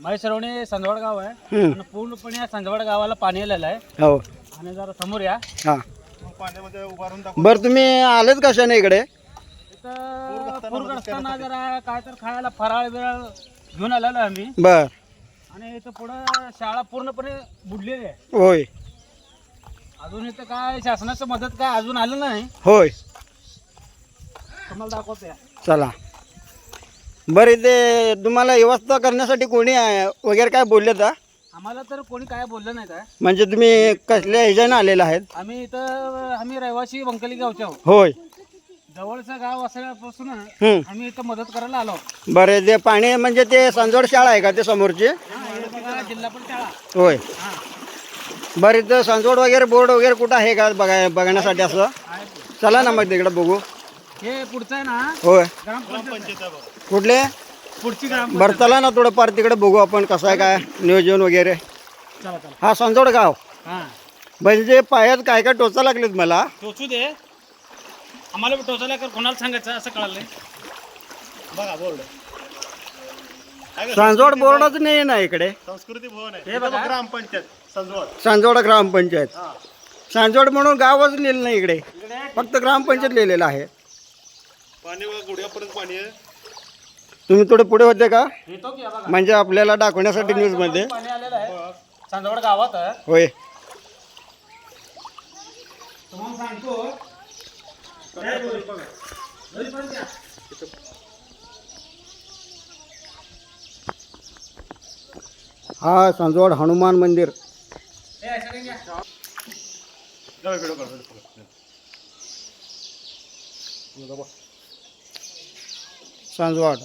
माहेश्रवणी संजवड गाव आहे. हम्म. आणि पूर्णपणे या संजवड गावाला पाणी आलेलं आहे. हो. आणि जरा समोर या. हां. बरं तुम्ही आलेच कशाने इकडे? इथं पूर असताना जरा काय तर खायला फराळ बिराळ घेऊन आलेलो आहे आम्ही. बर. आणि इथं पुढं शाळा पूर्णपणे बुडलेली आहे. होय. अजून इथं काय शासनाचं मदत काय अजून आलं नाही. होय. तुम्हाला दाखवतो चला. बरं इथे तुम्हाला व्यवस्था करण्यासाठी कोणी आहे वगैरे काय बोलले का? आम्हाला तर कोणी काय बोललं नाही काय म्हणजे तुम्ही कसल्या ह्याच्यानं आलेला आहेत? आम्ही इथं आम्ही रहिवासी वंकली गावचे आहोत. होय. जवळचं गाव असल्यापासून. आम्ही इथं मदत करायला आलो बरं ते पाणी म्हणजे ते संजोड शाळा आहे का ते समोरची? हा, हे बघा, जिल्हा परिषद शाळा. होय. हा. बरं इथं संजोड वगैरे बोर्ड वगैरे कुठं आहे का बघाय बघण्यासाठी असं? आहे. चला ना मग तिकडे बघू. हे पुढचं आहे ना? होय. ग्रामपंचायत कुठले? पुढची ग्राम बरं चला ना थोडंफार तिकडे बघू आपण कसं आहे काय नियोजन वगैरे. चला चला. हा संजोड गाव. हा. म्हणजे पायात काय काय टोचा लागलेत मला. टोचू दे. आम्हाला टोचायला कर कोणाला सांगायचं असं कळालंय. बघा बोर्ड. सांजोड बोर्डच नाही ना इकडे. संस्कृती भवन आहे. हे बघा. ग्रामपंचायत संजवळ सांजोड ग्रामपंचायत. सांजोड म्हणून गावच लिहिलं नाही इकडे? फक्त ग्रामपंचायत लिहिलेलं आहे. पाणी बघा गुडघ्यापर्यंत पाणी आहे? तुम्ही थोडे पुढे होते का? येतो की बघा. म्हणजे आपल्याला दाखवण्यासाठी न्यूजमध्ये. पाणी आलेलं आहे. चांदवड गावात आहे. होय. तुम्हाला सांगतो. हा सांजोड हनुमान मंदिर. हे असं काही घ्या. जाऊ इकडं कर, इकडं. कर. सांजवाड.